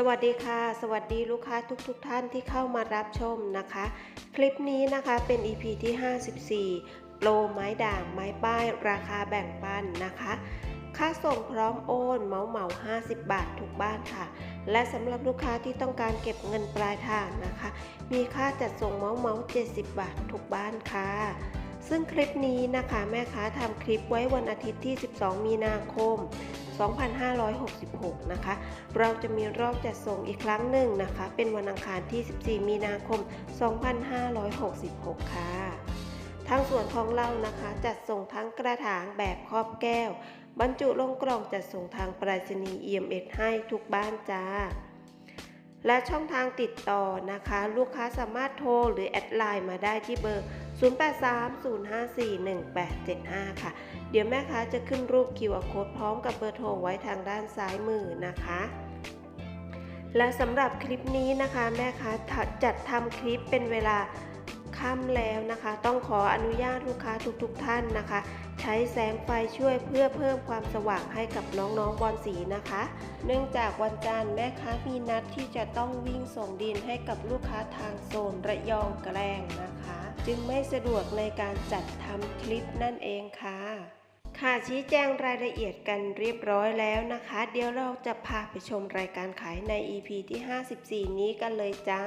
สวัสดีค่ะ สวัสดีลูกค้าทุกๆทท่านที่เข้ามารับชมนะคะ คลิปนี้นะคะเป็น EP ที่ 54 โปรไม้ด่างไม้ป้าย ราคาแบ่งปันนะคะ ค่าส่งพร้อมโอนเมาเหมา50 บาททุกบ้านค่ะ และสำหรับลูกค้าที่ต้องการเก็บเงินปลายทางนะคะ มีค่าจัดส่งเมาเหมา70 บาททุกบ้านค่ะ ซึ่งคลิปนี้นะคะแม่ค้าทำคลิปไว้วันอาทิตย์ที่ 12 มีนาคม 2566 นะคะ เราจะมีรอบจัดส่งอีกครั้งหนึ่งนะคะ เป็นวันอังคารที่ 14 มีนาคม 2566 ค่ะ ทางส่วนของเรานะคะ จัดส่งทั้งกระถางแบบครอบแก้ว บรรจุลงกล่องจัดส่งทางไปรษณีย์ EMS ให้ทุกบ้านจ้าและช่องทางติดต่อนะคะ ลูกค้าสามารถโทรหรือแอดไลน์มาได้ที่เบอร์ 0830541875 ค่ะ เดี๋ยวแม่ค้าจะขึ้นรูป QR code พร้อมกับเบอร์โทรไว้ทางด้านซ้ายมือนะคะ และสำหรับคลิปนี้นะคะ แม่ค้าจัดทำคลิปเป็นเวลาค่ำแล้วนะคะ ต้องขออนุญาตลูกค้าทุกๆทท่านนะคะ ใช้แสงไฟช่วยเพื่อเพิ่มความสว่างให้กับน้องๆบอลสีนะคะ เนื่องจากวันจันทร์แม่ค้ามีนัดที่จะต้องวิ่งส่งดินให้กับลูกค้าทางโซนระยองแกล้งนะคะ จึงไม่สะดวกในการจัดทำคลิปนั่นเองค่ะ ค่ะชี้แจงรายละเอียดกันเรียบร้อยแล้วนะคะ เดี๋ยวเราจะพาไปชมรายการขายใน EP ที่ 54 นี้กันเลยจ้า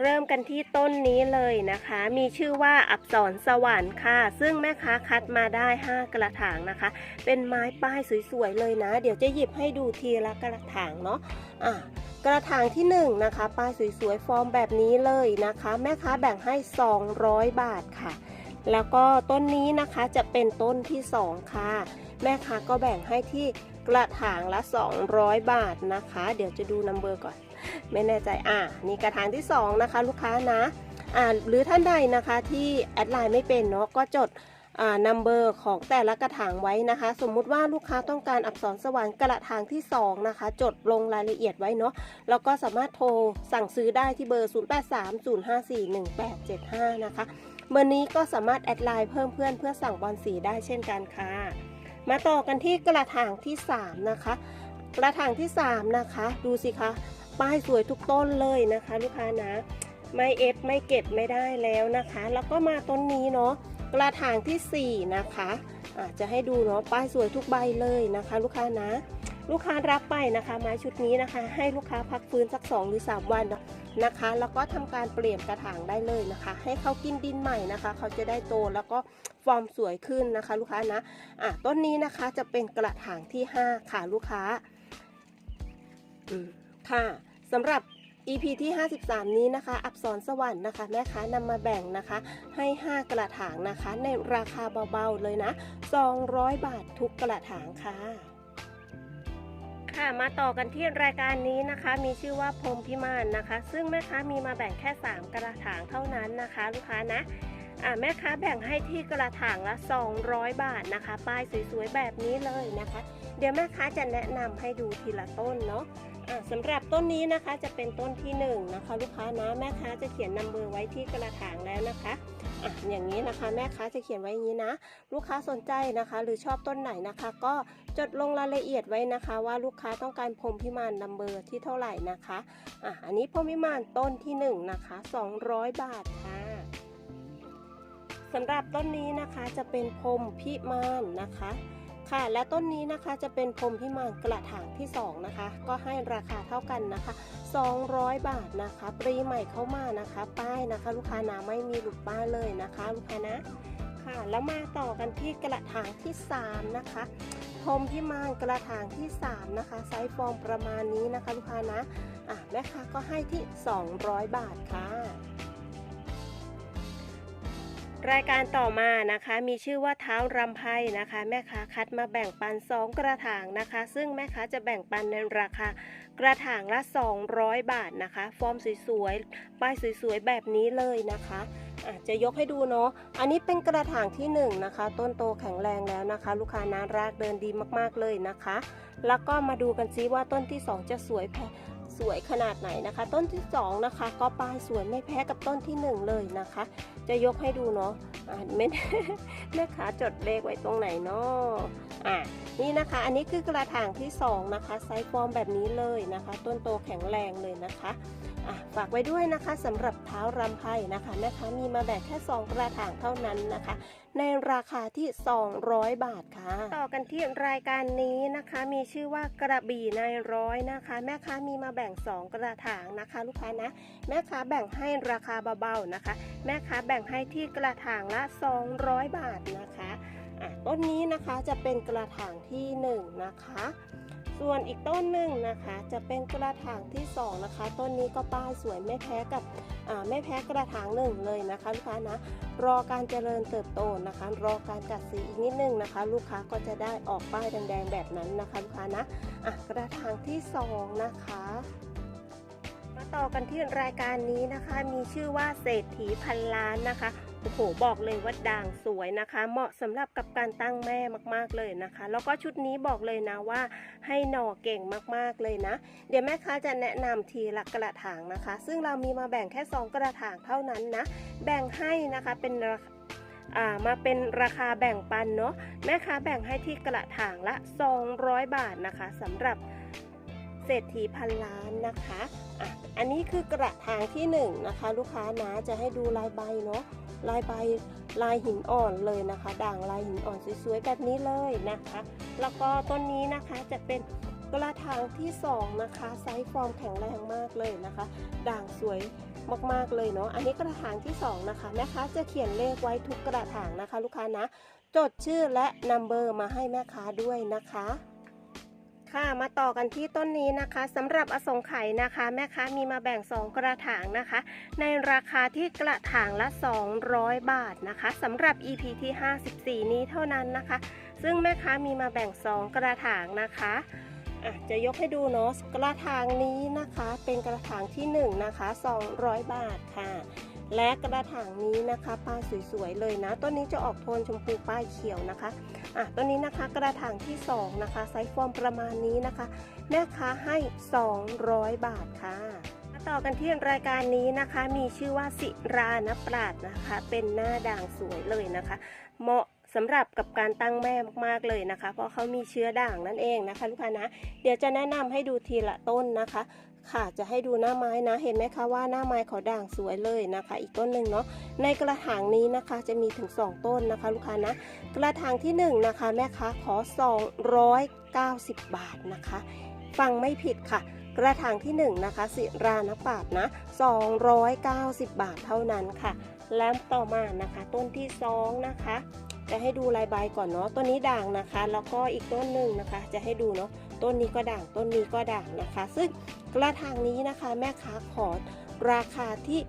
เริ่มกันที่ต้นนี้เลยนะคะ มีชื่อว่าอับสรสวรรค์ค่ะ ซึ่งแม่ค้าคัดมาได้ 5 กระถางนะคะ เป็นไม้ป้ายสวยๆเลยนะ เดี๋ยวจะหยิบให้ดูทีละกระถางเนาะอะ กระถางที่1นงนะคะป้ายสวยๆฟอร์มแบบนี้เลยนะคะ แม่ค้าแบ่งให้ 200 บาทค่ะ แล้วก็ต้นนี้นะคะจะเป็นต้นที่ 2 ค่ะ แม่ค้าก็แบ่งให้ที่กระถางละ 200 บาทนะคะ เดี๋ยวจะดูนัมเบอร์ก่อน ไม่แน่ใจอะนี่กระถางที่ 2 นะคะ ลูกค้านะอ่าหรือท่านใดนะคะที่แอดไลน์ไม่เป็นเนาะก็จด นัมเบอร์ของแต่ละกระถางไว้นะคะ สมมุติว่าลูกค้าต้องการอักษรสวรรค์กระถางที่ 2 นะคะ จดลงรายละเอียดไว้เนาะแล้วก็สามารถโทรสั่งซื้อได้ที่เบอร์ 0830541875 นะคะ เบอร์นี้ก็สามารถแอดไลน์เพิ่มเพื่อนเพื่อสั่งบอลสีได้เช่นกันค่ะ มาต่อกันที่กระถางที่ 3 นะคะ กระถางที่ 3 นะคะ ดูสิคะป้ายสวยทุกต้นเลยนะคะ ลูกค้านะ ไม่เอฟไม่เก็บไม่ได้แล้วนะคะ แล้วก็มาต้นนี้เนาะ กระถางทีสี่ 4 นะคะอาจจะให้ดูเนาะป้ายสวยทุกใบเลยนะคะ ลูกค้านะ ลูกค้ารับไปนะคะ ไม้ชุดนี้นะคะ ให้ลูกค้าพักฟื้นสัก 2 หรือ 3 วันนะคะ แล้วก็ทำการเปลี่ยนกระถางได้เลยนะคะ ให้เขากินดินใหม่นะคะ เขาจะได้โตแล้วก็ฟอร์มสวยขึ้นนะคะ ลูกค้านะอะต้นนี้นะคะจะเป็นกระถางที่ 5 ค่ะลูกค้าค่ะสำหรับ EP ที่ 53 นี้นะคะ อับสรสวรรค์นะคะแม่ค้านำมาแบ่งนะคะ ให้ 5 กระถางนะคะ ในราคาเบาๆเลยนะ 200 บาททุกกระถางค่ะค่ะมาต่อกันที่รายการนี้นะคะ มีชื่อว่าพรมพิมานนะคะ ซึ่งแม่ค้ามีมาแบ่งแค่ 3 กระถางเท่านั้นนะคะ ลูกค้านะแม่ค้าแบ่งให้ที่กระถางละ 200 บาทนะคะ ป้ายสวยๆแบบนี้เลยนะคะ เดี๋ยวแม่ค้าจะแนะนำให้ดูทีละต้นเนาะ สำหรับต้นนี้นะคะจะเป็นต้นที่1นงนะคะ ลูกค้านะแม่ค้าจะเขียนนัมเบอร์ไว้ที่กระถางแล้วนะคะอะอย่างนี้นะคะแม่ค้าจะเขียนไว้อย่างนี้นะ ลูกค้าสนใจนะคะ หรือชอบต้นไหนนะคะ ก็จดลงรายละเอียดไว้นะคะ ว่าลูกค้าต้องการพรมพิมานนัมเบอร์ที่เท่าไหร่นะคะอะอันนี้พรมพิมานต้นที่1นงนะคะ 200 บาทค่ะสำหรับต้นนี้นะคะจะเป็นพรมพิมานนะคะ ค่ะ และต้นนี้นะคะจะเป็นพรมพิมานกระถางที่ 2 นะคะ ก็ให้ราคาเท่ากันนะคะ 200 บาทนะคะ ปรีใหม่เข้ามานะคะ ป้ายนะคะ ลูกค้านาไม่มีหลุดป้ายเลยนะคะ ลูกค้านะค่ะ แล้วมาต่อกันที่กระถางที่ 3 นะคะพรมพิมานกระถางที่ 3 นะคะ ไซส์ฟอร์มประมาณนี้นะคะ ลูกค้านะอะแม่ค้าก็ให้ที่ 200 บาทค่ะ รายการต่อมานะคะมีชื่อว่าเท้ารำไพนะคะ แม่ค้าคัดมาแบ่งปัน 2 กระถางนะคะ ซึ่งแม่ค้าจะแบ่งปันในราคากระถางละ 200 บาทนะคะ ฟอร์มสวยๆป้ายสวยๆแบบนี้เลยนะคะอะจะยกให้ดูเนาะ อันนี้เป็นกระถางที่1นงนะคะ ต้นโตแข็งแรงแล้วนะคะ ลูกค้านารากเดินดีมากๆเลยนะคะ แล้วก็มาดูกันซิว่าต้นที่ 2 จะสวยแพ สวยขนาดไหนนะคะ ต้นที่สองนะคะ ก็ปลายสวยไม่แพ้กับต้นที่หนึ่งเลยนะคะ จะยกให้ดูเนาะอ่าไม่แม่ขาจดเลขไว้ตรงไหนเนาะอะนี่นะคะ อันนี้คือกระถางที่สองนะคะ ไซส์ฟอร์มแบบนี้เลยนะคะ ต้นโตแข็งแรงเลยนะคะ ฝากไว้ด้วยนะคะสำหรับเท้ารำไพนะคะแม่ค้ามีมาแบ่งแค่สองกระถางเท่านั้นนะคะ ในราคาที่ 200 บาทค่ะ ต่อกันที่รายการนี้นะคะมีชื่อว่ากระบี่นายร้อยนะคะ แม่ค้ามีมาแบ่ง 2 กระถางนะคะ ลูกค้านะ แม่ค้าแบ่งให้ราคาเบาๆนะคะ แม่ค้าแบ่งให้ที่กระถางละ 200 บาทนะคะอะต้นนี้นะคะจะเป็นกระถางที่ 1 นะคะ ส่วนอีกต้นหนึ่งนะคะ จะเป็นกระถางที่สองนะคะ ต้นนี้ก็ป้ายสวยไม่แพ้กับไม่แพ้กระถางหนึ่งเลยนะคะลูกค้านะ รอการเจริญเติบโตนะคะ รอการกัดสีอีกนิดนึงนะคะ ลูกค้าก็จะได้ออกป้ายแดงๆแบบนั้นนะคะลูกค้านะอะกระถางที่สองนะคะมาต่อกันที่รายการนี้นะคะ มีชื่อว่าเศรษฐีพันล้านนะคะ โอ้โหบอกเลยว่าด่างสวยนะคะ เหมาะสำหรับกับการตั้งแม่มากๆเลยนะคะ แล้วก็ชุดนี้บอกเลยนะว่าให้หน่อเก่งมากๆเลยนะ เดี๋ยวแม่ค้าจะแนะนำทีละกระถางนะคะ ซึ่งเรามีมาแบ่งแค่ 2 กระถางเท่านั้นนะ แบ่งให้นะคะเป็นามาเป็นราคาแบ่งปันเนาะแม่ค้าแบ่งให้ที่กระถางละ 200 บาทนะคะสำหรับเศรษฐีพันล้านนะคะอะอันนี้คือกระถางที่1นงนะคะ ลูกค้านะจะให้ดูลายใบเนาะ ลายใบลายหินอ่อนเลยนะคะ ด่างลายหินอ่อนสวยๆแบบนี้เลยนะคะ แล้วก็ต้นนี้นะคะจะเป็นกระถางที่สองนะคะ ไซส์ฟอร์มแข็งแรงมากเลยนะคะ ด่างสวยมากๆเลยเนาะ อันนี้กระถางที่สองนะคะแม่ค้าจะเขียนเลขไว้ทุกกระถางนะคะ ลูกค้านะ จดชื่อและนัมเบอร์มาให้แม่ค้าด้วยนะคะ ค่ะมาต่อกันที่ต้นนี้นะคะสำหรับอสงไขยนะคะ แม่ค้ามีมาแบ่ง 2 กระถางนะคะ ในราคาที่กระถางละ 200 บาทนะคะสำหรับ EP ที่ 54 นี้เท่านั้นนะคะ ซึ่งแม่ค้ามีมาแบ่ง 2 กระถางนะคะะจะยกให้ดูเนาะกระถางนี้นะคะ เป็นกระถางที่ 1 นะคะ 200 บาทค่ะ และกระถางนี้นะคะป้ายสวยๆเลยนะต้นนี้จะออกโทนชมพูป้ายเขียวนะคะอะต้นนี้นะคะกระถางที่ 2 นะคะ ไซส์ฟอร์มประมาณนี้นะคะ แม่ค้าให้ 200 บาทค่ะมาต่อกันที่รายการนี้นะคะมีชื่อว่าสิรานปราดนะคะ เป็นหน้าด่างสวยเลยนะคะ เหมาะ สำหรับกับการตั้งแม่มากๆเลยนะคะ เพราะเขามีเชื้อด่างนั่นเองนะคะ ลูกค้านะ เดี๋ยวจะแนะนำให้ดูทีละต้นนะคะ ค่ะจะให้ดูหน้าไม้นะ เห็นไหมคะว่าหน้าไม้เขาด่างสวยเลยนะคะ อีกต้นหนึ่งเนาะในกระถางนี้นะคะจะมีถึง 2 ต้นนะคะ ลูกค้านะกระถางที่1นะคะแม่ค้าขอ 290 บาทนะคะ ฟังไม่ผิดค่ะกระถางที่ 1 นะคะ สิรานปาดนะ 290 บาทเท่านั้นค่ะ แล้วต่อมานะคะ ต้นที่ 2 นะคะ จะให้ดูลายใบก่อนเนาะต้นนี้ด่างนะคะ แล้วก็อีกต้นหนึ่งนะคะ จะให้ดูเนาะต้นนี้ก็ด่างต้นนี้ก็ด่างนะคะ ซึ่งกระถางนี้นะคะ แม่ค้าขอราคาที่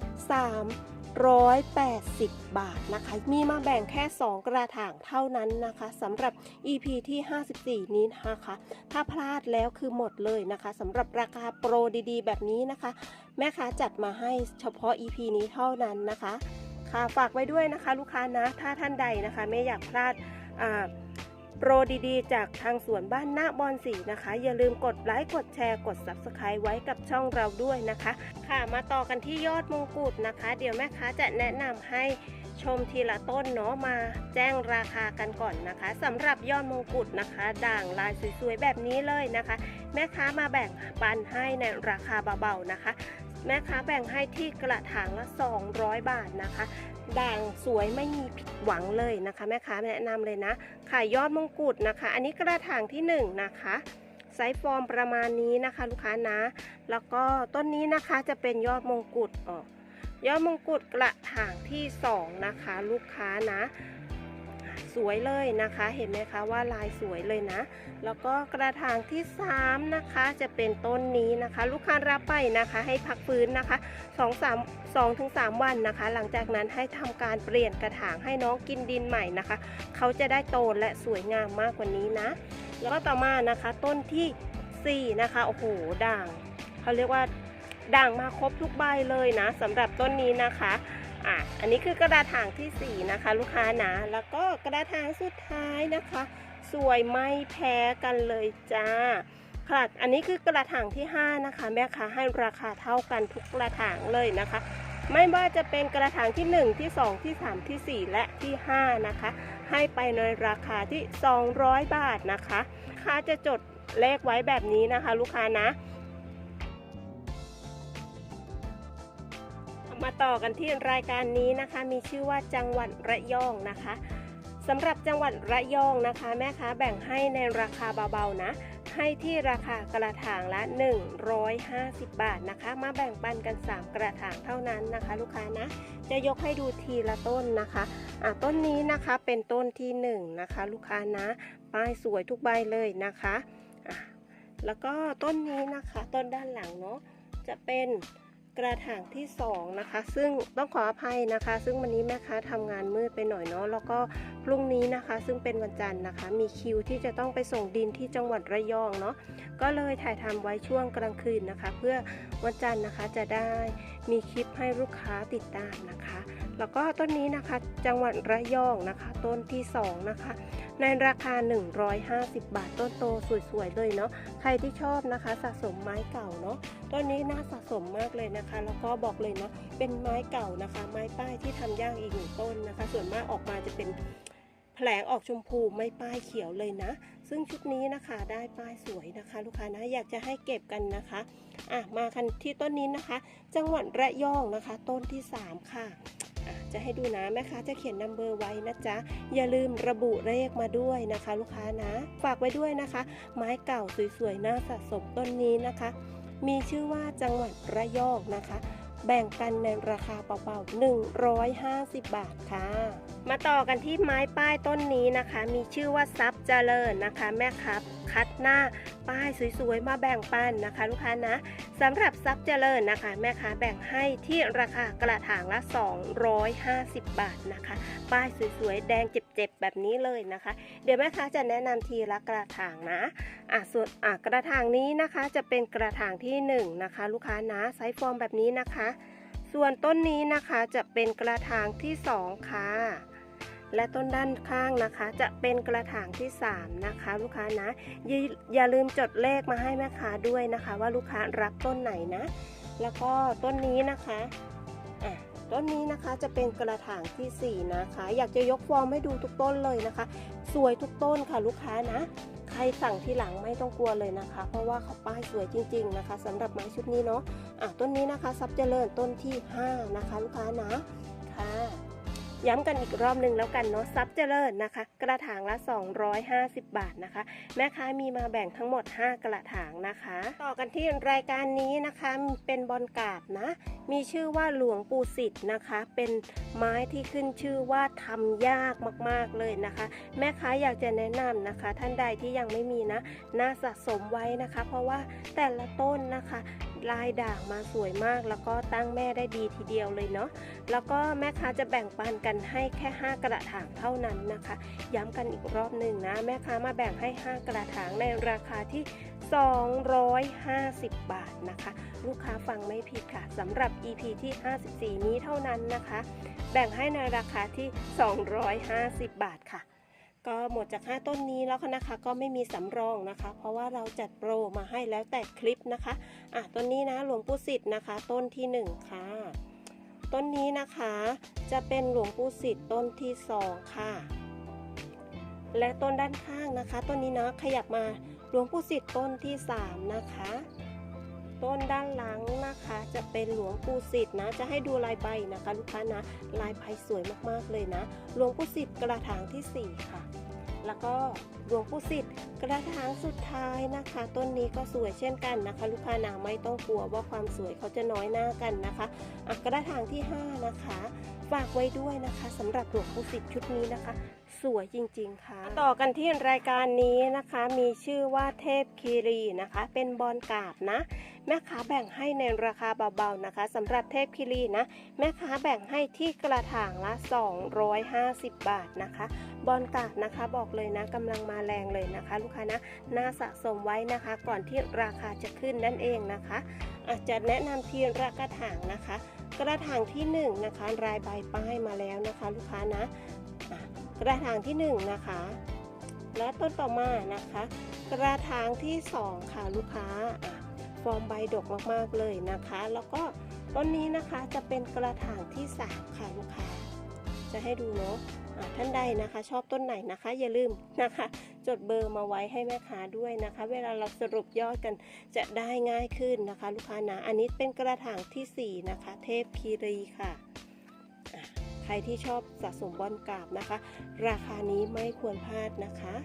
380 บาทนะคะ มีมาแบ่งแค่ 2 กระถางเท่านั้นนะคะสำหรับ EP ที่ 54 นี้นะคะ ถ้าพลาดแล้วคือหมดเลยนะคะสำหรับราคาโปรดีๆ แบบนี้นะคะ แม่ค้าจัดมาให้เฉพาะ EP นี้เท่านั้นนะคะ ค่ะฝากไว้ด้วยนะคะลูกค้านะถ้าท่านใดนะคะ ไม่อยากพลาดโปรดีๆ จากทางสวนบ้านนาบอนสีนะคะ อย่าลืมกดไลค์กดแชร์กด Subscribe ไว้กับช่องเราด้วยนะคะ ค่ะมาต่อกันที่ยอดมงกุฎนะคะ เดี๋ยวแม่ค้าจะแนะนำให้ชมทีละต้นเนาะมาแจ้งราคากันก่อนนะคะสำหรับยอดมงกุฎนะคะ ด่างลายสวยๆแบบนี้เลยนะคะ แม่ค้ามาแบ่งปันให้ในราคาเบาๆนะคะ แม่ค้าแบ่งให้ที่กระถางละ 200 บาทนะคะด่างสวยไม่มีผิดหวังเลยนะคะ แม่ค้าแนะนำเลยนะขายยอดมงกุฎนะคะ อันนี้กระถางที่1นะคะไซส์ฟอร์มประมาณนี้นะคะ ลูกค้านะ แล้วก็ต้นนี้นะคะจะเป็นยอดมงกุฎออกยอดมงกุฎกระถางที่ 2 นะคะ ลูกค้านะ สวยเลยนะคะ เห็นไหมคะว่าลายสวยเลยนะ แล้วก็กระถางที่3นะคะจะเป็นต้นนี้นะคะ ลูกค้ารับไปนะคะ ให้พักฟื้นนะคะ2 3 2ถึง3วันนะคะ หลังจากนั้นให้ทำการเปลี่ยนกระถางให้น้องกินดินใหม่นะคะ เขาจะได้โตและสวยงามมากกว่านี้นะ แล้วก็ต่อมานะคะต้นทีสี่4 นะคะโอ้โหด่างเขาเรียกว่าด่างมาครบทุกใบเลยนะสำหรับต้นนี้นะคะ อะอันนี้คือกระดาษถางที่ 4 นะคะ ลูกค้านะ แล้วก็กระดาษถางสุดท้ายนะคะ สวยไม่แพ้กันเลยจ้าค่ะอันนี้คือกระถางที่ 5 นะคะ แม่ค้าให้ราคาเท่ากันทุกกระถางเลยนะคะ ไม่ว่าจะเป็นกระถางที่ 1 ที่ 2 ที่ 3 ที่ 4 และที่ 5 นะคะ ให้ไปในราคาที่ 200 บาทนะคะค้าจะจดเลขไว้แบบนี้นะคะ ลูกค้านะ มาต่อกันที่รายการนี้นะคะ มีชื่อว่าจังหวัดระยองนะคะสำหรับจังหวัดระยองนะคะ แม่ค้าแบ่งให้ในราคาเบาๆนะ ให้ที่ราคากระถางละ 150 บาทนะคะ มาแบ่งปันกัน 3 กระถางเท่านั้นนะคะ ลูกค้านะ จะยกให้ดูทีละต้นนะคะอะต้นนี้นะคะเป็นต้นที่1นะคะ ลูกค้านะป้ายสวยทุกใบเลยนะคะอะแล้วก็ต้นนี้นะคะ ต้นด้านหลังเนาะจะเป็น กระถางที่2นะคะ ซึ่งต้องขออภัยนะคะ ซึ่งวันนี้แม่ค้าทำงานมืดไปหน่อยเนาะแล้วก็พรุ่งนี้นะคะ ซึ่งเป็นวันจันทร์นะคะ มีคิวที่จะต้องไปส่งดินที่จังหวัดระยองเนาะก็เลยถ่ายทำไว้ช่วงกลางคืนนะคะ เพื่อวันจันทร์นะคะจะได้มีคลิปให้ลูกค้าติดตามนะคะ แล้วก็ต้นนี้นะคะจังหวัดระยองนะคะ ต้นที่2นะคะในราคา 150 บาท ต้นโตสวยๆเลยเนาะใครที่ชอบนะคะสะสมไม้เก่าเนาะต้นนี้น่าสะสมมากเลยนะคะ แล้วก็บอกเลยเนาะเป็นไม้เก่านะคะ ไม้ป้ายที่ทำยากอีกหนึ่งต้นนะคะ ส่วนมากออกมาจะเป็นแผลงออกชมพูไม่ป้ายเขียวเลยนะ ซึ่งชุดนี้นะคะได้ป้ายสวยนะคะ ลูกค้านะอยากจะให้เก็บกันนะคะอะมากันที่ต้นนี้นะคะ จังหวัดระยองนะคะ ต้นที่ 3 ค่ะ จะให้ดูนะแม่ค้าจะเขียนนัมเบอร์ไว้นะจ๊ะ อย่าลืมระบุเลขมาด้วยนะคะ ลูกค้านะ ฝากไว้ด้วยนะคะ ไม้เก่าสวยๆน่าสะสมต้นนี้นะคะ มีชื่อว่าจังหวัดระยองนะคะ แบ่งกันในราคาเบาๆ 150 บาทค่ะ มาต่อกันที่ไม้ป้ายต้นนี้นะคะ มีชื่อว่าซับเจริญนะคะ แม่ค้าคัดหน้าป้ายสวยๆ มาแบ่งปันนะคะ ลูกค้านะสำหรับซับเจริญนะคะ แม่ค้าแบ่งให้ที่ราคากระถางละ 250 บาทนะคะ ป้ายสวยๆ แดง เจ็บแบบนี้เลยนะคะ เดี๋ยวแม่ค้าจะแนะนำทีละกระถางนะอะส่วนอะกระถางนี้นะคะจะเป็นกระถางที่1นงนะคะ ลูกค้านะไซส์ฟอร์มแบบนี้นะคะ ส่วนต้นนี้นะคะจะเป็นกระถางที่ 2 ค่ะ และต้นด้านข้างนะคะ จะเป็นกระถางที่ 3 นะคะ ลูกค้านะอย่าอย่าลืมจดเลขมาให้แม่ค้าด้วยนะคะ ว่าลูกค้ารับต้นไหนนะ แล้วก็ต้นนี้นะคะ ต้นนี้นะคะจะเป็นกระถางที่ 4 นะคะ อยากจะยกฟอร์มให้ดูทุกต้นเลยนะคะ สวยทุกต้นค่ะลูกค้านะ ใครสั่งทีหลังไม่ต้องกลัวเลยนะคะ เพราะว่าเขาป้ายสวยจริง ๆ นะคะสำหรับไม้ชุดนี้เนาะอะต้นนี้นะคะซับเจริญต้นที่ 5 นะคะ ลูกค้านะค่ะ ย้ำกันอีกรอบหนึ่งแล้วกันเนาะซับเจริญนะคะ กระถางละ 250 บาทนะคะ แม่ค้ามีมาแบ่งทั้งหมด 5 กระถางนะคะ ต่อกันที่รายการนี้นะคะเป็นบอลกาบนะ มีชื่อว่าหลวงปู่สิทธิ์นะคะ เป็นไม้ที่ขึ้นชื่อว่าทำยากมากๆเลยนะคะ แม่ค้าอยากจะแนะนำนะคะ ท่านใดที่ยังไม่มีนะน่าสะสมไว้นะคะ เพราะว่าแต่ละต้นนะคะ ลายด่างมาสวยมาก แล้วก็ตั้งแม่ได้ดีทีเดียวเลยเนาะแล้วก็แม่ค้าจะแบ่งปันกันให้แค่ 5 กระถางเท่านั้นนะคะ ย้ำกันอีกรอบหนึ่งนะแม่ค้ามาแบ่งให้ 5 กระถางในราคาที่ 250 บาทนะคะ ลูกค้าฟังไม่ผิดค่ะสำหรับ EP ที่ 54 นี้เท่านั้นนะคะ แบ่งให้ในราคาที่ 250 บาทค่ะ ก็หมดจาก 5 ต้นนี้แล้วนะคะ ก็ไม่มีสำรองนะคะ เพราะว่าเราจัดโปรมาให้แล้วแต่คลิปนะคะอะต้นนี้นะหลวงปู่สิทธิ์นะคะ ต้นที่ 1 ค่ะ ต้นนี้นะคะจะเป็นหลวงปู่สิทธิ์ต้นที่ 2 ค่ะ และต้นด้านข้างนะคะ ต้นนี้นะขยับมาหลวงปู่สิทธิ์ต้นที่ 3 นะคะ ต้นด้านหลังนะคะ จะเป็นหลวงปู่สิทธิ์นะ จะให้ดูลายใบนะคะลูกค้านะ ลายใบสวยมากๆเลยนะ หลวงปู่สิทธิ์กระถางทีสี่4 ค่ะ แล้วก็หลวงปู่สิทธิ์กระถางสุดท้ายนะคะ ต้นนี้ก็สวยเช่นกันนะคะ ลูกค้านาไม่ต้องกลัวว่าความสวยเขาจะน้อยหน้ากันนะคะะกระถางที่ 5 นะคะ ฝากไว้ด้วยนะคะสำหรับหลวงปู่สิทธิ์ชุดนี้นะคะ สวยจริงๆค่ะ ต่อกันที่รายการนี้นะคะ มีชื่อว่าเทพคีรีนะคะ เป็นบอลกาบนะ แม่ค้าแบ่งให้ในราคาเบาๆนะคะสำหรับเทพคีรีนะ แม่ค้าแบ่งให้ที่กระถางละ 250 บาทนะคะ บอลกาบนะคะบอกเลยนะกำลังมาแรงเลยนะคะ ลูกค้านะน่าสะสมไว้นะคะ ก่อนที่ราคาจะขึ้นนั่นเองนะคะ อาจจะแนะนำทีละกระถางนะคะกระถางที่1นงนะคะรายใบป้ายมาแล้วนะคะ ลูกค้านะ กระถางที่1นงนะคะ และต้นต่อมานะคะ กระถางที่ 2 ค่ะลูกค้าฟอร์มใบดกมากๆเลยนะคะ แล้วก็ต้นนี้นะคะจะเป็นกระถางที่ 3 ค่ะลูกค้า จะให้ดูเนาะะท่านใดนะคะ ชอบต้นไหนนะคะ อย่าลืมนะคะ จดเบอร์มาไว้ให้แม่ค้าด้วยนะคะ เวลาเราสรุปยอดกันจะได้ง่ายขึ้นนะคะ ลูกค้านะ อันนี้เป็นกระถางทีสี่4 นะคะ เทพคีรีค่ะ รที่ชอบสะสมบอลกราบนะคะ ราคานี้ไม่ควรพลาดนะคะ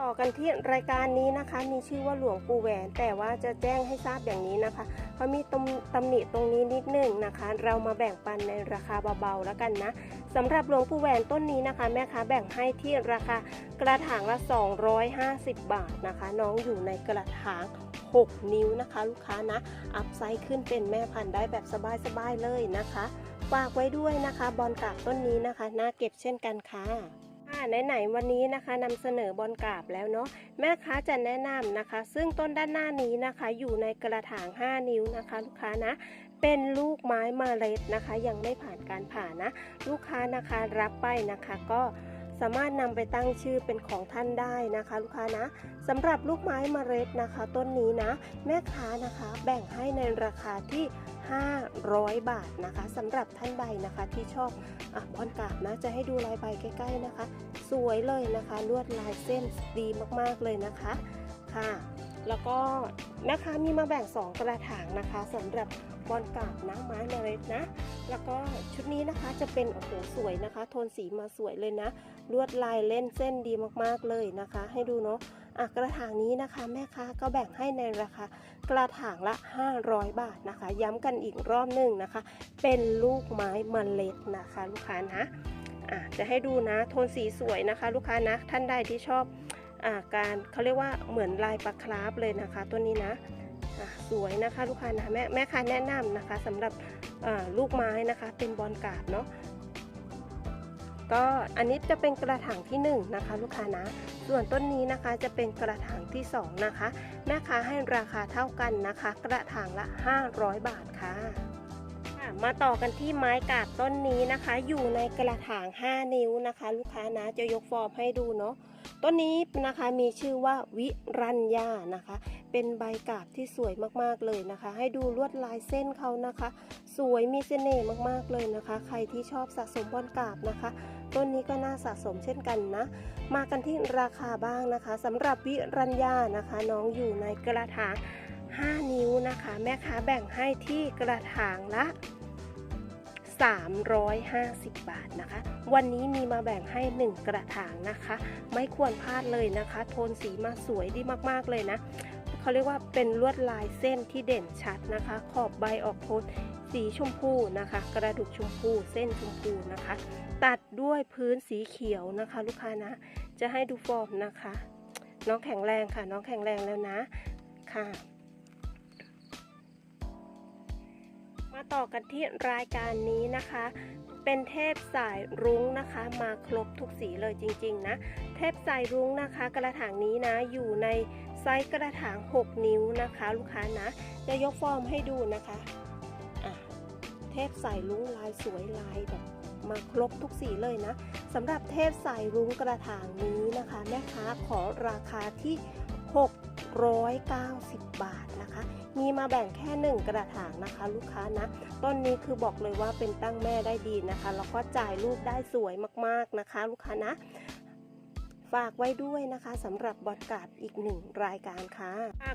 ต่อกันที่รายการนี้นะคะ มีชื่อว่าหลวงปู่แหวน แต่ว่าจะแจ้งให้ทราบอย่างนี้นะคะเขามีตำตำหนิตรงนี้นิดนึงนะคะ เรามาแบ่งปันในราคาเบาๆแล้วกันนะสำหรับหลวงปู่แหวนต้นนี้นะคะ แม่ค้าแบ่งให้ที่ราคากระถางละ 250 บาทนะคะ น้องอยู่ในกระถาง 6 นิ้วนะคะ ลูกค้านะ อัพไซด์ขึ้นเป็นแม่พันธุ์ได้แบบสบายๆเลยนะคะฝากไว้ด้วยนะคะ บอลกาบต้นนี้นะคะน่าเก็บเช่นกันค่ะค่ะไหนๆวันนี้นะคะนำเสนอบอลกาบแล้วเนาะแม่ค้าจะแนะนำนะคะ ซึ่งต้นด้านหน้านี้นะคะ อยู่ในกระถาง 5 นิ้วนะคะ ลูกค้านะ เป็นลูกไม้มเมล็ดนะคะ ยังไม่ผ่านการผ่านะ ลูกค้านะคะรับไปนะคะก็ สามารถนำไปตั้งชื่อเป็นของท่านได้นะคะ ลูกค้านะสำหรับลูกไม้มเมล็ดนะคะ ต้นนี้นะ แม่ค้านะคะแบ่งให้ในราคาที่ 500 บาทนะคะสำหรับท่านใบนะคะที่ชอบอะบอนกาบนะจะให้ดูลายใบใกล้ ๆนะคะ สวยเลยนะคะลวดลายเส้นดีมากๆเลยนะคะค่ะ แล้วก็นะคะมีมาแบ่ง 2 กระถางนะคะสำหรับบอลกาบนะไม้เมล็ดนะ แล้วก็ชุดนี้นะคะจะเป็นโอ้โหสวยนะคะ โทนสีมาสวยเลยนะ ลวดลายเล่นเส้นดีมากๆเลยนะคะ ให้ดูเนาะอะกระถางนี้นะคะแม่ค้าก็แบ่งให้ในราคากระถางละ 500 บาทนะคะ ย้ำกันอีกรอบหนึ่งนะคะ เป็นลูกไม้เมล็ดนะคะ ลูกค้านะอะจะให้ดูนะโทนสีสวยนะคะ ลูกค้านะท่านใดที่ชอบาการเขาเรียกว่าเหมือนลายปลาคราฟเลยนะคะ ตัวนี้นะสวยนะคะลูกค้านะแม่แม่ค้าแนะนำนะคะสำหรับลูกไม้นะคะเป็นบอลกาบเนาะก็อันนี้จะเป็นกระถางที่1นงนะคะลูกค้านะ ส่วนต้นนี้นะคะจะเป็นกระถางที่2นะคะ แม่ค้าให้ราคาเท่ากันนะคะ กระถางละ 500 บาทค่ะค่ะมาต่อกันที่ไม้กาดต้นนี้นะคะ อยู่ในกระถาง 5 นิ้วนะคะ ลูกค้านะจะยกฟอร์มให้ดูเนาะ ต้นนี้นะคะมีชื่อว่าวิรัญญานะคะ เป็นใบกาบที่สวยมากๆเลยนะคะ ให้ดูลวดลายเส้นเขานะคะ สวยมีเสน่ห์มากๆเลยนะคะ ใครที่ชอบสะสมบอลกาบนะคะ ต้นนี้ก็น่าสะสมเช่นกันนะ มากันที่ราคาบ้างนะคะสำหรับวิรัญญานะคะ น้องอยู่ในกระถาง5 นิ้วนะคะ แม่ค้าแบ่งให้ที่กระถางละ 350 บาทนะคะ วันนี้มีมาแบ่งให้ 1 กระถางนะคะ ไม่ควรพลาดเลยนะคะ โทนสีมาสวยดีมากๆเลยนะเขาเรียกว่าเป็นลวดลายเส้นที่เด่นชัดนะคะ ขอบใบออกโทนสีชมพูนะคะ กระดูกชมพูเส้นชมพูนะคะ ตัดด้วยพื้นสีเขียวนะคะ ลูกค้านะ จะให้ดูฟอร์มนะคะ น้องแข็งแรงค่ะ น้องแข็งแรงแล้วนะค่ะ มาต่อกันที่รายการนี้นะคะ เป็นเทพสายรุ้งนะคะ มาครบทุกสีเลยจริงๆนะ เทพสายรุ้งนะคะ กระถางนี้นะอยู่ในไซส์กระถาง 6 นิ้วนะคะ ลูกค้านะจะยกฟอร์มให้ดูนะคะอะเทพสายรุ้งลายสวยลายแบบมาครบทุกสีเลยนะสำหรับเทพสายรุ้งกระถางนี้นะคะ แม่ค้าขอราคาที่ 690 บาทนะคะ มีมาแบ่งแค่หนึ่งกระถางนะคะ ลูกค้านะต้นนี้คือบอกเลยว่าเป็นตั้งแม่ได้ดีนะคะ แล้วก็จ่ายลูกได้สวยมากๆนะคะ ลูกค้านะ ฝากไว้ด้วยนะคะสำหรับบอดการ์ดอีกหนึ่งรายการค่ะ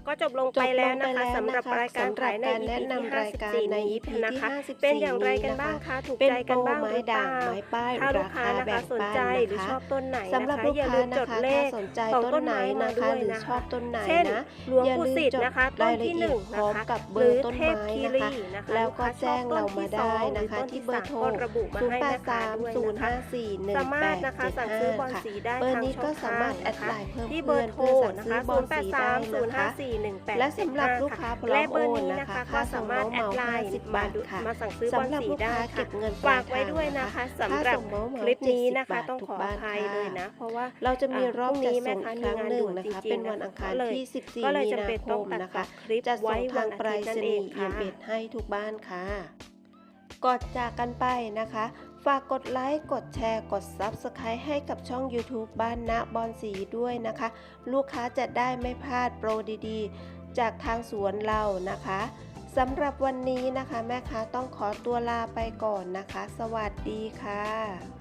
ก็จบลงไปแล้วนะคะสำหรับรายการขายใน EP แนะที่นำรายการใน EP 54นะคะที่54เป็นอย่างไรกันบ้างคะถูกเป็นใจโปกันรบ้างหไม้รือเปด่าล่างไม้ป้ายถ้าลูรากค้าคานะแบ่คะงสนปันใจนะหรือคะชอบต้นไหนสำหรับนะคะลูกอย่าค้าลืมจนะดคะเลถ้าขสนใจของต้ต้นนไหนไม้มานะคะด้วยหรือนะคะชอบต้นไหนเช่นนะหลวงอย่าปู่ลืมสิทธิ์จดนะคะต้รานยละที่เอีหยนึ่ดงพร้นะอมคะกับเบหอรือร์ต้นเทพไม้คีนะรีคะนะคะแล้วก็ลูค้แจ้งชอบเราต้นมาที่สได้องหรือนะคะต้นที่ที่เบอสาร์มโทรก็ระบุมาให้แม่ค้าด้วย0นะคะ5 3 1สามารถ8นะคะ7สั่งซื้อบอล5ค่ะสีได้เบอร์ทางนี้ช่ก็องสาทางมารถแอนะดคะไลน์เพิ่มที่เบอเพื่อนร์โทรเพื่อสั่งนะซื้คะอบอลสีได้0 8 3 0นะคะ5 4 1 8และสำหรับลูกค้าพร้อและมเบอโอร์นนี้นะนะคะคะก็ค่าส่สางมารเมาถส์แอเหดมาไลน์50มาบาทดูค่ะมาสั่งซื้อบอสำลหรับสีลูกได้ค้าค่ะเก็บเงินปฝาลายกไว้ทางด้วยนะนะคะคะสำหรับค่าส่งเมาส์เหมาคลิปนี้70นะคะบาทต้องทุขกอบ้าอนภัยค่ะเลยนะ เพราะว่าเราจะมีอะรอบพรุ่งนี้จัดส่งแม่อีกค้าครั้งมีงานหนึ่งด่วนนะคะจริงๆเป็นวันนะคะอังคารก็เลยที่ก็14เลยมีจะนาเป็นคต้องมตัดนะต่อคะคลิปจะส่ไว้งวัทานงอาไปรทิตย์นั่นษเอณีงย์ค่ะเอ็มเอ็ดให้ทุกบ้านค่ะก่อนจากกันไปนะคะ ฝากกดไลค์ กดแชร์ กด Subscribe ให้กับช่อง YouTube บ้านนะบอนสีด้วยนะคะ ลูกค้าจะได้ไม่พลาดโปรดีๆ จากทางสวนเรานะคะสำหรับวันนี้นะคะ แม่ค้าต้องขอตัวลาไปก่อนนะคะ สวัสดีค่ะ